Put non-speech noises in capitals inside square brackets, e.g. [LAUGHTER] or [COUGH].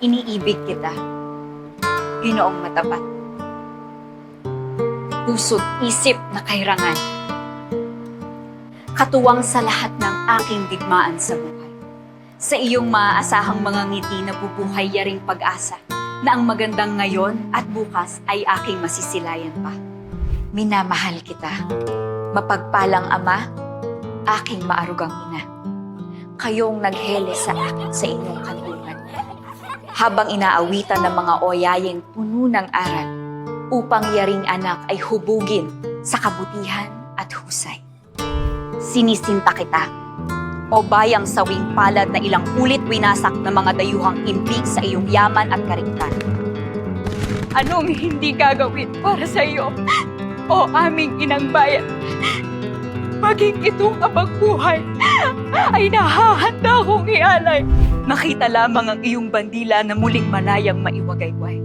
Iniibig kita. Ginoong matapat. Puso't isip na kairangan. Katuwang sa lahat ng aking digmaan sa buhay. Sa iyong maaasahang mga ngiti na bubuhay yaring pag-asa na ang magandang ngayon at bukas ay aking masisilayan pa. Minamahal kita. Mapagpalang ama, aking maarugang ina. Kayong naghele sa akin sa inyong kanlungan. Habang inaawitan ng mga oyayeng puno ng aral, upang yaring anak ay hubugin sa kabutihan at husay. Sinisinta kita, o bayang sawing palad na ilang ulit winasak ng mga dayuhang imbig sa iyong yaman at kariktan. Anong hindi gagawin para sa iyo, o aming inang bayan? Maging itong abang buhay [LAUGHS] ay nahahanda kong ialay. Makita lamang ang iyong bandila na muling malayang maiwagayway.